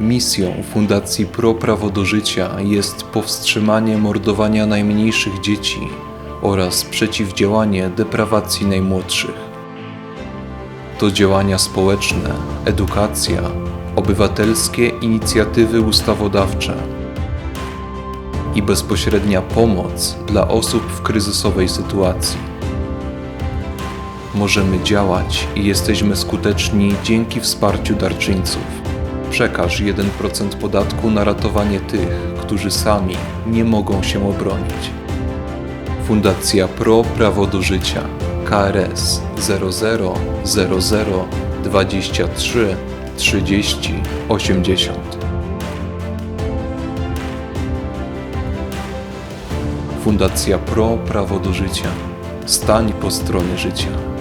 Misją Fundacji Pro Prawo do Życia jest powstrzymanie mordowania najmniejszych dzieci oraz przeciwdziałanie deprawacji najmłodszych. To działania społeczne, edukacja, obywatelskie inicjatywy ustawodawcze i bezpośrednia pomoc dla osób w kryzysowej sytuacji. Możemy działać i jesteśmy skuteczni dzięki wsparciu darczyńców. Przekaż 1% podatku na ratowanie tych, którzy sami nie mogą się obronić. Fundacja Pro Prawo do Życia KRS 00 00 23 30 80 Fundacja Pro Prawo do Życia. Stań po stronie życia.